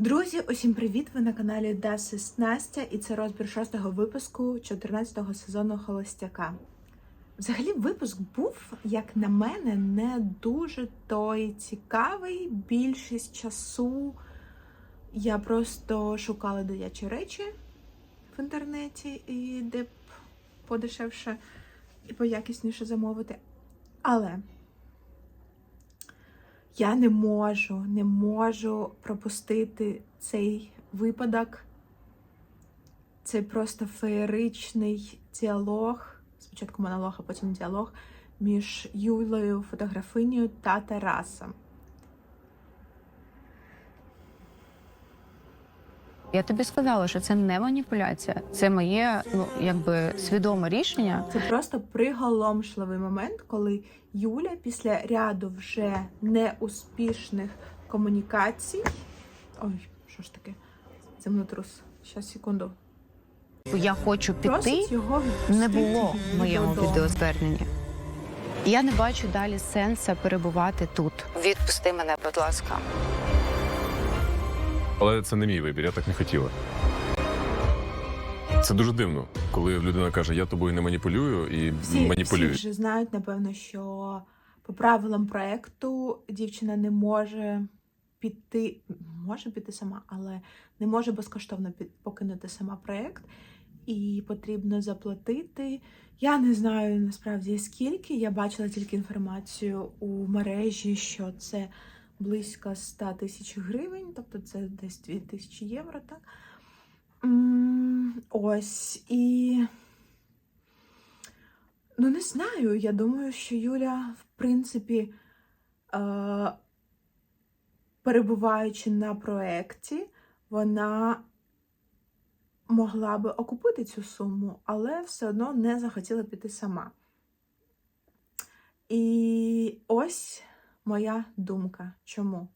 Друзі, усім привіт! Ви на каналі ist Настя, і це розбір шостого випуску 14-го сезону Холостяка. Взагалі, випуск був, як на мене, не дуже той цікавий. Більшість часу я просто шукала дитячі речі в інтернеті, і де б подешевше і поякісніше замовити. Але я не можу, не можу пропустити цей випадок. Це просто феєричний діалог, спочатку монолог, а потім діалог між Юлею, фотографинею та Тарасом. Я тобі сказала, що це не маніпуляція, це моє ну якби свідоме рішення. Це просто приголомшливий момент, коли Юля після ряду вже неуспішних комунікацій. Ой, що ж таке? Землетрус. Щас, секунду. Я хочу піти. Його Не було в моєму додому. відеозверненні. Я не бачу далі сенсу перебувати тут. Відпусти мене, будь ласка. Але це не мій вибір, я так не хотіла. Це дуже дивно, коли людина каже, я тобою не маніпулюю і Всі, всі вже знають, напевно, що по правилам проекту дівчина не може піти, може піти сама, але не може безкоштовно покинути сама проект. І потрібно заплатити. Я не знаю насправді скільки. Я бачила тільки інформацію у мережі, що це близько 100 тисяч гривень, тобто це десь 2 тисячі євро, так? Ось і. Ну, не знаю. Я думаю, що Юля, в принципі, е, перебуваючи на проєкті, вона могла би окупити цю суму, але все одно не захотіла піти сама. І ось моя думка. Чому?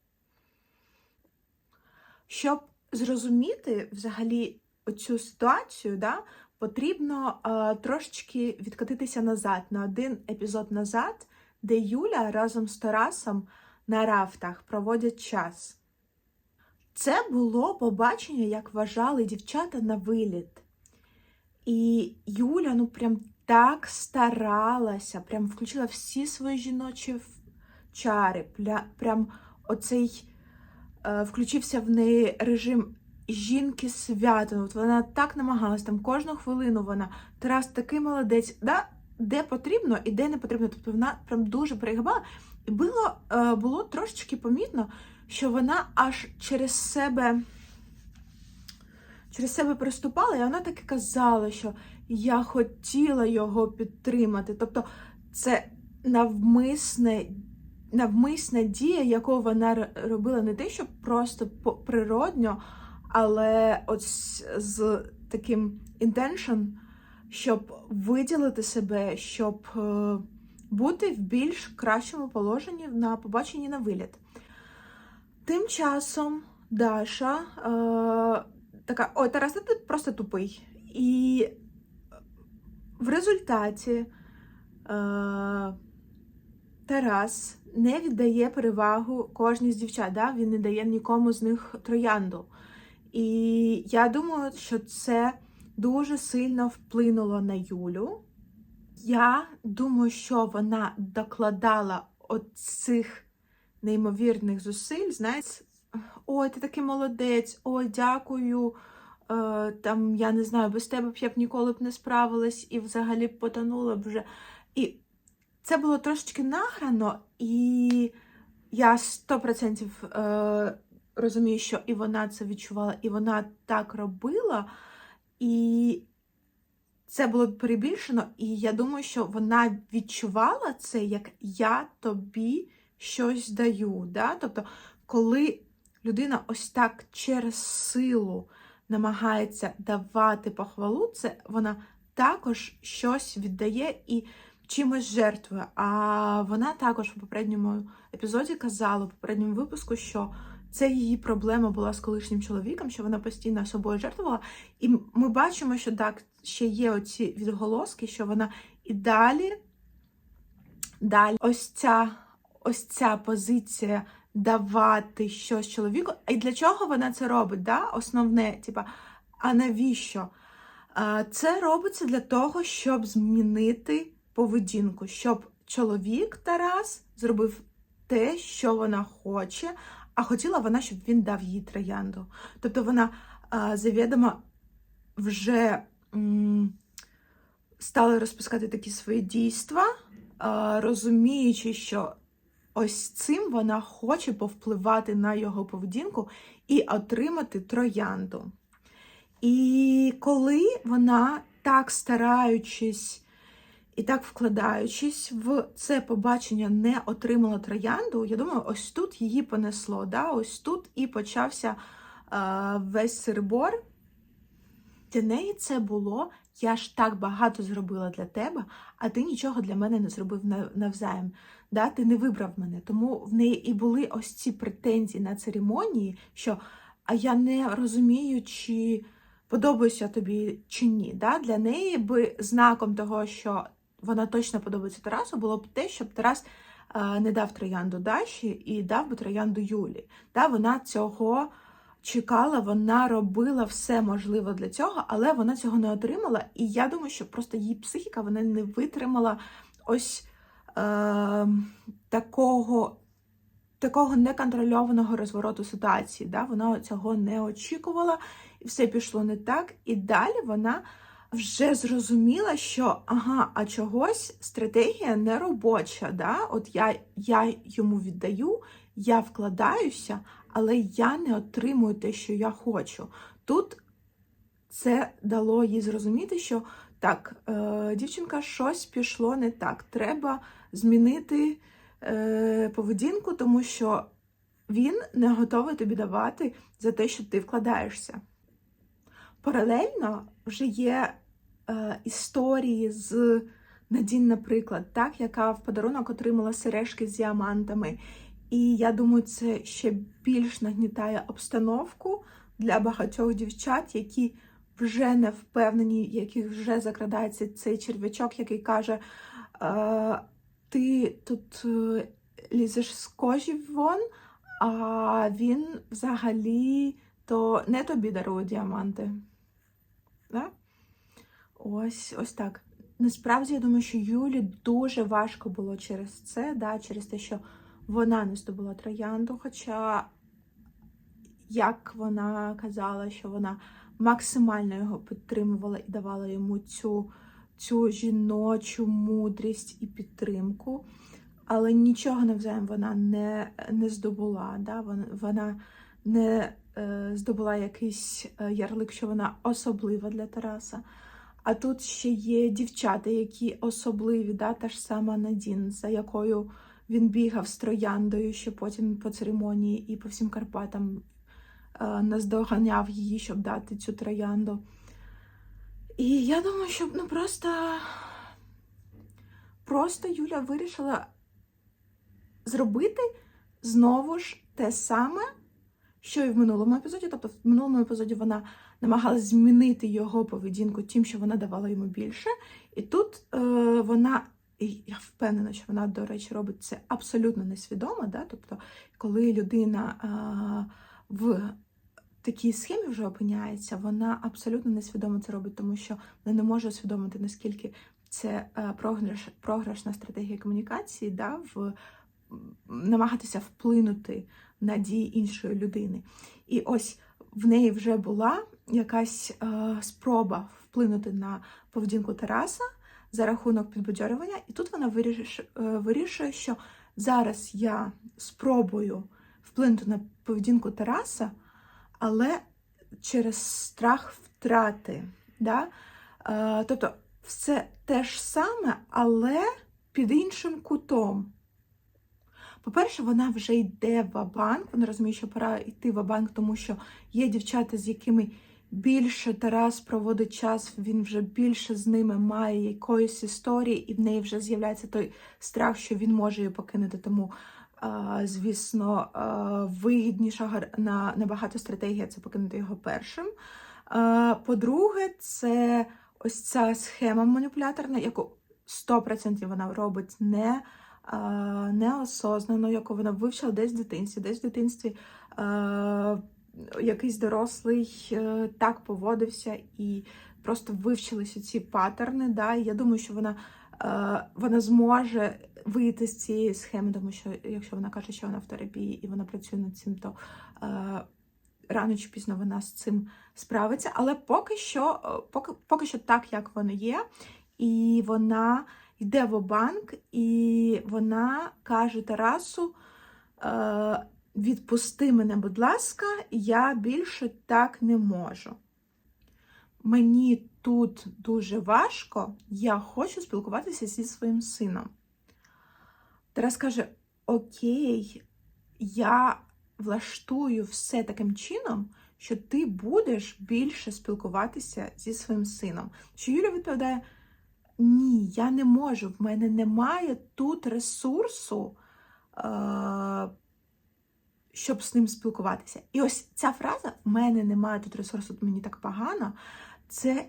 Щоб зрозуміти взагалі оцю ситуацію, да, потрібно е, трошечки відкотитися назад, на один епізод назад, де Юля разом з Тарасом на рафтах проводять час. Це було побачення, як вважали дівчата на виліт. І Юля, ну прям так старалася, прям включила всі свої жіночі чари, прям оцей е, включився в неї режим жінки свято. От вона так намагалась, там кожну хвилину вона Тарас такий молодець, да, де потрібно і де не потрібно. Тобто вона прям дуже перегибала. І було, е, було трошечки помітно, що вона аж через себе. Через себе приступала, і вона так і казала, що я хотіла його підтримати. Тобто це навмисне, навмисна дія, яку вона робила не те, що просто природньо, але з, з таким intention, щоб виділити себе, щоб е, бути в більш кращому положенні на побаченні на виліт. Тим часом Даша е, така: ой, Тарас, ти просто тупий. І в результаті е, Тарас не віддає перевагу кожній з дівчат, да? він не дає нікому з них троянду. І я думаю, що це дуже сильно вплинуло на Юлю. Я думаю, що вона докладала оцих неймовірних зусиль, знаєте, ой, ти такий молодець, ой, дякую. Е, там, я не знаю, без тебе б я б ніколи б не справилась і взагалі потонула б вже. І це було трошечки награно, і я 100% е, розумію, що і вона це відчувала, і вона так робила. І це було перебільшено, і я думаю, що вона відчувала це, як я тобі щось даю. Да? Тобто, коли людина ось так через силу намагається давати похвалу, це вона також щось віддає і чимось жертвує. А вона також у попередньому епізоді казала, у попередньому випуску, що це її проблема була з колишнім чоловіком, що вона постійно собою жертвувала. І ми бачимо, що так ще є оці відголоски, що вона і далі, далі ось ця, ось ця позиція давати щось чоловіку. І для чого вона це робить? Да? Основне, типа, а навіщо? Це робиться для того, щоб змінити поведінку, щоб чоловік Тарас зробив те, що вона хоче, а хотіла вона, щоб він дав їй троянду. Тобто вона завідомо вже стала розпускати такі свої дійства, розуміючи, що ось цим вона хоче повпливати на його поведінку і отримати троянду. І коли вона так стараючись і так вкладаючись в це побачення, не отримала троянду, я думаю, ось тут її понесло. Да? Ось тут і почався е, весь сирбор. Для неї це було. Я ж так багато зробила для тебе, а ти нічого для мене не зробив на- навзаєм. Да? Ти не вибрав мене. Тому в неї і були ось ці претензії на церемонії, що а я не розумію, чи подобаюся тобі чи ні. Да? Для неї би знаком того, що вона точно подобається Тарасу, було б те, щоб Тарас е, не дав троянду Даші і дав би троянду Юлі. Да? Вона цього чекала, вона робила все можливе для цього, але вона цього не отримала. І я думаю, що просто її психіка вона не витримала ось е, такого. Такого неконтрольованого розвороту ситуації, да? вона цього не очікувала, і все пішло не так. І далі вона вже зрозуміла, що ага, а чогось стратегія не робоча. Да? От я, я йому віддаю, я вкладаюся, але я не отримую те, що я хочу. Тут це дало їй зрозуміти, що так, е, дівчинка, щось пішло не так. Треба змінити е, поведінку, тому що він не готовий тобі давати за те, що ти вкладаєшся. Паралельно вже є історії з Надін, наприклад, так, яка в подарунок отримала сережки з діамантами. І я думаю, це ще більш нагнітає обстановку для багатьох дівчат, які вже не впевнені, яких вже закрадається цей черв'ячок, який каже: е, ти тут е, лізеш з кожі вон, а він взагалі то не тобі дарує діаманти. Да? Ось, ось так. Насправді, я думаю, що Юлі дуже важко було через це, да, через те, що вона не здобула троянду. Хоча, як вона казала, що вона максимально його підтримувала і давала йому цю, цю жіночу мудрість і підтримку, але нічого навзаєм вона не, не здобула. Да? Вона, вона не е, здобула якийсь е, ярлик, що вона особлива для Тараса. А тут ще є дівчата, які особливі, да? та ж сама Надін, за якою він бігав з трояндою, що потім по церемонії і по всім Карпатам е, наздоганяв її, щоб дати цю троянду. І я думаю, що ну просто, просто Юля вирішила зробити знову ж те саме, що і в минулому епізоді. Тобто, в минулому епізоді вона намагалась змінити його поведінку тим, що вона давала йому більше. І тут е, вона, і я впевнена, що вона, до речі, робить це абсолютно несвідомо. Да? Тобто, коли людина е, в такій схемі вже опиняється, вона абсолютно несвідомо це робить, тому що вона не може усвідомити, наскільки це е, програш, програшна стратегія комунікації, да? в намагатися вплинути на дії іншої людини. І ось в неї вже була якась е, спроба вплинути на поведінку Тараса за рахунок підбадьорювання, і тут вона вирішує, е, вирішує, що зараз я спробую вплинути на поведінку Тараса, але через страх втрати. Да? Е, тобто, все те ж саме, але під іншим кутом. По-перше, вона вже йде в банк. Вона розуміє, що пора йти в банк, тому що є дівчата, з якими більше Тарас проводить час, він вже більше з ними має якоїсь історії, і в неї вже з'являється той страх, що він може її покинути. Тому, звісно, вигідніша на набагато стратегія це покинути його першим. По-друге, це ось ця схема маніпуляторна, яку 100% вона робить не неосознано, яку вона вивчила десь в дитинстві, десь в дитинстві якийсь дорослий е, так поводився і просто вивчилися ці паттерни. Да? Я думаю, що вона, е, вона зможе вийти з цієї схеми, тому що якщо вона каже, що вона в терапії і вона працює над цим, то е, рано чи пізно вона з цим справиться. Але поки що, поки, поки що так, як воно є, і вона йде в банк, і вона каже Тарасу. Відпусти мене, будь ласка, я більше так не можу. Мені тут дуже важко, я хочу спілкуватися зі своїм сином. Тарас каже: Окей, я влаштую все таким чином, що ти будеш більше спілкуватися зі своїм сином. Що Юля відповідає: Ні, я не можу, в мене немає тут ресурсу. Е- щоб з ним спілкуватися. І ось ця фраза в мене немає тут ресурсу, мені так погано. Це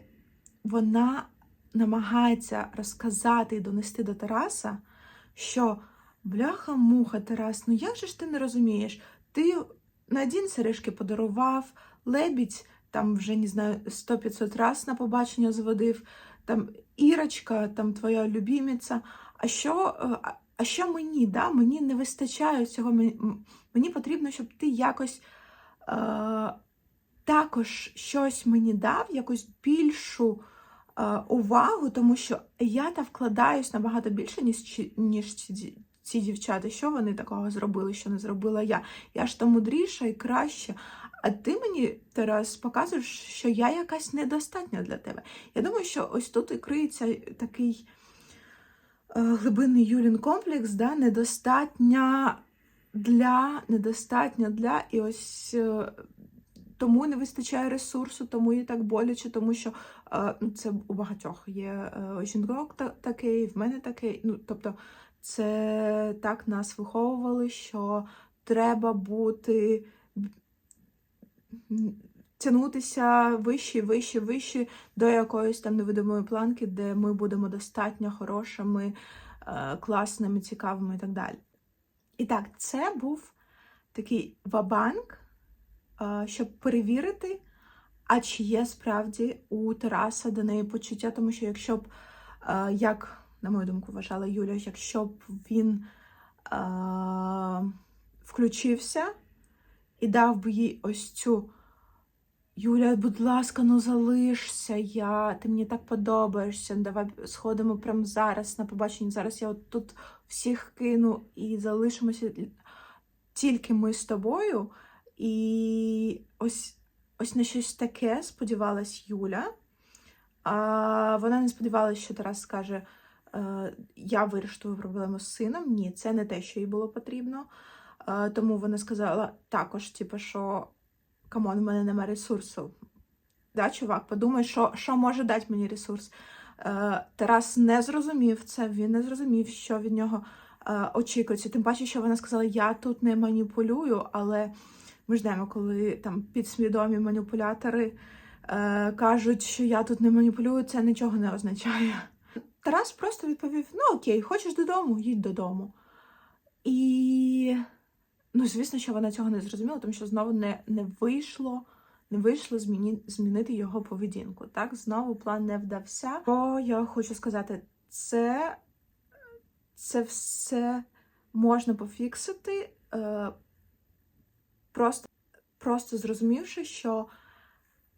вона намагається розказати і донести до Тараса, що бляха-муха, Тарас, ну як же ж ти не розумієш? Ти Надін сережки подарував, лебідь там вже не знаю 100-500 раз на побачення зводив, там Ірочка, там твоя любімиця. А що, е, а- що мені? Да? Мені не вистачає цього. Мені, потрібно, щоб ти якось е, також щось мені дав, якусь більшу е, увагу, тому що я та вкладаюсь набагато більше, ніж, ніж ці, ці дівчата. Що вони такого зробили, що не зробила я? Я ж то мудріша і краща. А ти мені, Тарас, показуєш, що я якась недостатня для тебе. Я думаю, що ось тут і криється такий глибинний Юлін комплекс, да, недостатня для, недостатня для, і ось е, тому не вистачає ресурсу, тому їй так боляче, тому що е, ну, це у багатьох є е, жінок та- і в мене таке. Ну, тобто, це так нас виховували, що треба бути тягнутися вище, вище, вище до якоїсь там невидимої планки, де ми будемо достатньо хорошими, е, класними, цікавими і так далі. І так, це був такий вабанк, е, щоб перевірити, а чи є справді у Тараса до неї почуття, тому що якщо б, е, як, на мою думку, вважала Юля, якщо б він включився і дав би їй ось цю Юля, будь ласка, ну залишся я, ти мені так подобаєшся. Давай сходимо прямо зараз на побачення. Зараз я от тут всіх кину і залишимося тільки ми з тобою. І ось, ось на щось таке сподівалась Юля. А вона не сподівалася, що Тарас скаже: е, Я вирішу твою проблему з сином. Ні, це не те, що їй було потрібно. Е, Тому вона сказала також, типу, що камон, в мене немає ресурсу. Да, чувак, подумай, що, що може дати мені ресурс. Е, Тарас не зрозумів це, він не зрозумів, що від нього е, очікується. Тим паче, що вона сказала, я тут не маніпулюю, але ми знаємо, коли там підсвідомі маніпулятори е, кажуть, що я тут не маніпулюю, це нічого не означає. Тарас просто відповів: ну окей, хочеш додому, їдь додому. І Ну, звісно, що вона цього не зрозуміла, тому що знову не, не вийшло, не вийшло зміні, змінити його поведінку. Так, знову план не вдався. Бо я хочу сказати, це, це все можна пофіксити, е, просто, просто зрозумівши, що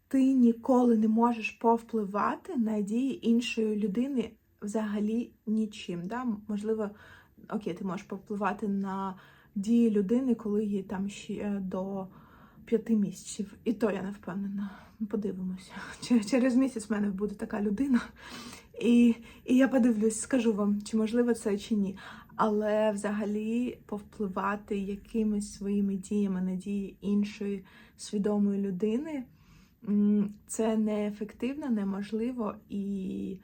ти ніколи не можеш повпливати на дії іншої людини взагалі нічим. Да? Можливо, окей, ти можеш повпливати на дії людини, коли їй там ще до п'яти місяців. І то я не впевнена. Подивимося. Через місяць в мене буде така людина. І, і я подивлюсь, скажу вам, чи можливо це чи ні. Але взагалі повпливати якимись своїми діями на дії іншої свідомої людини це неефективно, неможливо і.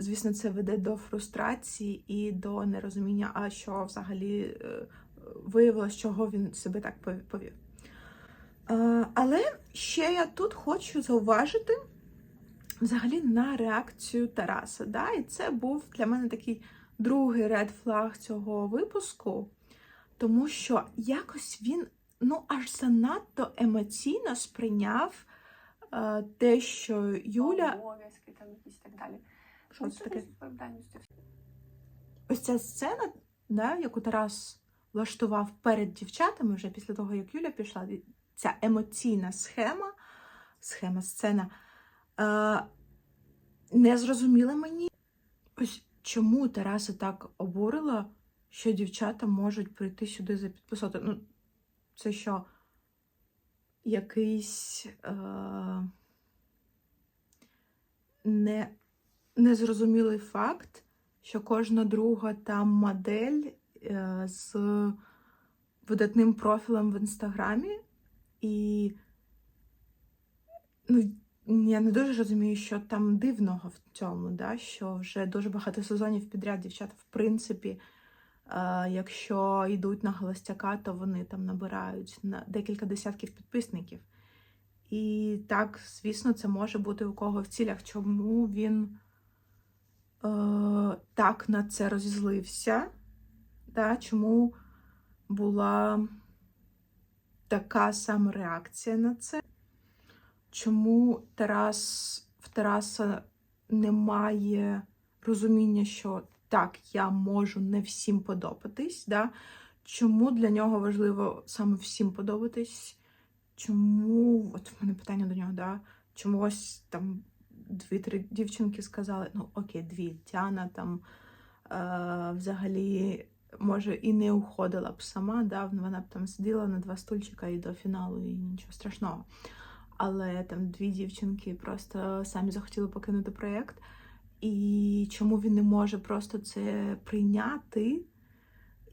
Звісно, це веде до фрустрації і до нерозуміння, а що взагалі е, виявилось, чого він себе так повів. Е, Але ще я тут хочу зауважити взагалі на реакцію Тараса. Да? І це був для мене такий другий ред флаг цього випуску, тому що якось він ну аж занадто емоційно сприйняв е, те, що Юля. обов'язки там якісь так далі. Що Ну, це таке? Ось ця сцена, да, яку Тарас влаштував перед дівчатами, вже після того, як Юля пішла, ця емоційна схема, схема, сцена, е, не зрозуміла мені, ось чому Тараса так обурила, що дівчата можуть прийти сюди за підписати. Ну, це що, якийсь е, не, незрозумілий факт, що кожна друга там модель е, з видатним профілем в інстаграмі, і ну, я не дуже розумію, що там дивного в цьому, да? що вже дуже багато сезонів підряд дівчата, в принципі, е, якщо йдуть на холостяка, то вони там набирають на декілька десятків підписників. І так, звісно, це може бути у кого в цілях, чому він так на це розізлився, да? чому була така сама реакція на це, чому Тарас в Тараса немає розуміння, що так, я можу не всім подобатись, да? чому для нього важливо саме всім подобатись, чому, от в мене питання до нього, да? чому ось там дві-три дівчинки сказали, ну окей, дві, Тяна там е, взагалі, може, і не уходила б сама, да? вона б там сиділа на два стульчика і до фіналу, і нічого страшного. Але там дві дівчинки просто самі захотіли покинути проєкт. І чому він не може просто це прийняти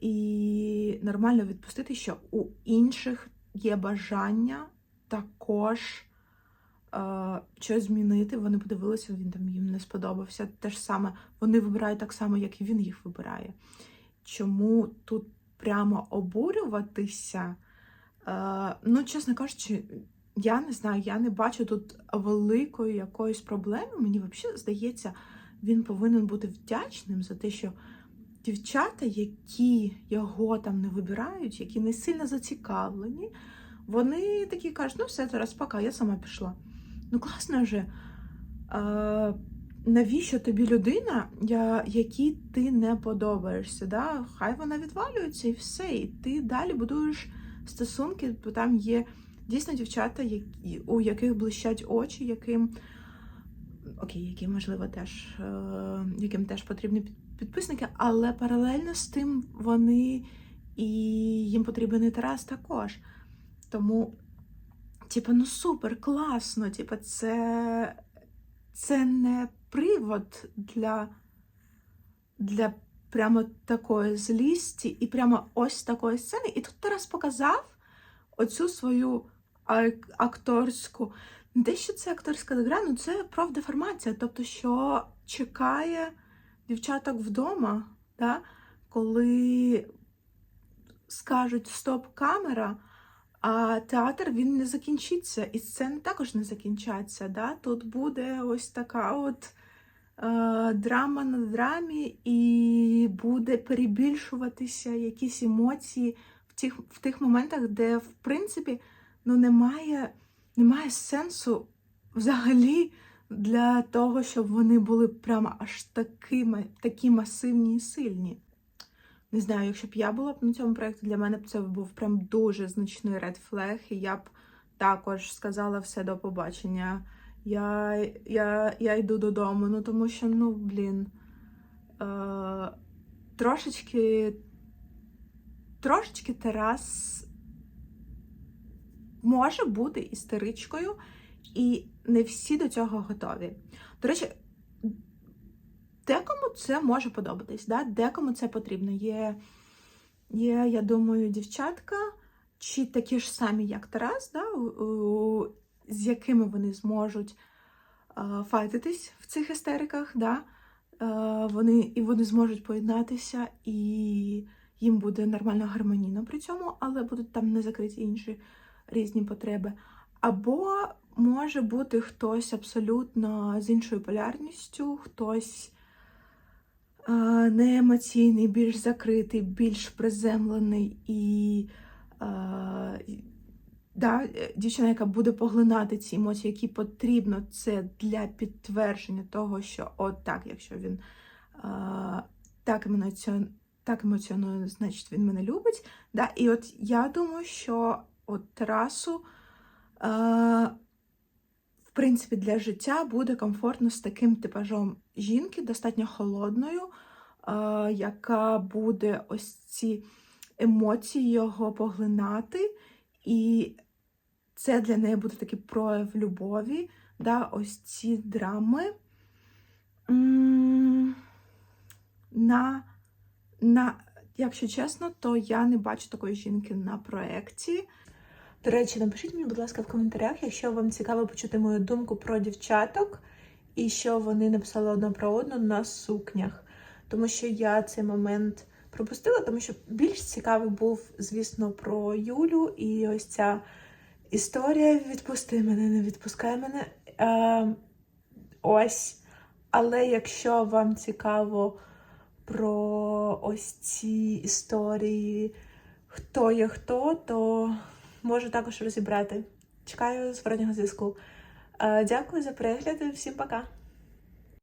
і нормально відпустити, що у інших є бажання також щось змінити. Вони подивилися, він там їм не сподобався. Те ж саме вони вибирають так само, як і він їх вибирає. Чому тут прямо обурюватися? Ну, чесно кажучи, я не знаю, я не бачу тут великої якоїсь проблеми. Мені взагалі здається, він повинен бути вдячним за те, що дівчата, які його там не вибирають, які не сильно зацікавлені, вони такі кажуть, ну все, зараз пока, я сама пішла. Ну, класно же. А, навіщо тобі людина, якій ти не подобаєшся? Да? Хай вона відвалюється і все. І ти далі будуєш стосунки, бо там є дійсно дівчата, які, у яких блищать очі, яким окей, які, можливо, теж, е, яким теж потрібні підписники, але паралельно з тим вони і їм потрібен і Тарас також. Тому, типу, ну супер, класно, типу, це, це не привод для, для прямо такої злісті і прямо ось такої сцени. І тут Тарас показав оцю свою акторську. Не те, що це акторська гра, ну це профдеформація. Тобто, що чекає дівчаток вдома, да? коли скажуть стоп камера, а театр він не закінчиться, і сцени також не закінчаться. Да? Тут буде ось така от е, драма на драмі, і буде перебільшуватися якісь емоції в тих, в тих моментах, де, в принципі, ну, немає, немає сенсу взагалі для того, щоб вони були прямо аж такими, такі масивні і сильні. Не знаю, якщо б я була б на цьому проєкті, для мене б це був прям дуже значний ред флег, і я б також сказала все до побачення. Я, я, я йду додому, ну тому що, ну, блін, е, трошечки, трошечки Тарас може бути істеричкою, і не всі до цього готові. До речі, це може подобатись, да? декому це потрібно. Є, є, я думаю, дівчатка, чи такі ж самі, як Тарас, да? з якими вони зможуть файтитись в цих істериках, да? вони, і вони зможуть поєднатися, і їм буде нормально гармонійно при цьому, але будуть там не закриті інші різні потреби. Або може бути хтось абсолютно з іншою полярністю, хтось не емоційний, більш закритий, більш приземлений і. Да, е, дівчина, яка буде поглинати ці емоції, які потрібно, це для підтвердження того, що от так, якщо він е, так, емоціон, так емоціонує, значить він мене любить. Да? І от я думаю, що от Тарасу, в принципі, для життя буде комфортно з таким типажом жінки, достатньо холодною, е, яка буде ось ці емоції його поглинати. І це для неї буде такий прояв любові, да, ось ці драми. На, на, якщо чесно, то я не бачу такої жінки на проєкті. До речі, напишіть мені, будь ласка, в коментарях, якщо вам цікаво почути мою думку про дівчаток і що вони написали одна про одну на сукнях. Тому що я цей момент пропустила, тому що більш цікавий був, звісно, про Юлю і ось ця історія відпусти мене, не відпускай мене. Е, ось. Але якщо вам цікаво про ось ці історії, хто є хто, то можу також розібрати. Чекаю зворотнього зв'язку. Е, Дякую за перегляд і всім пока!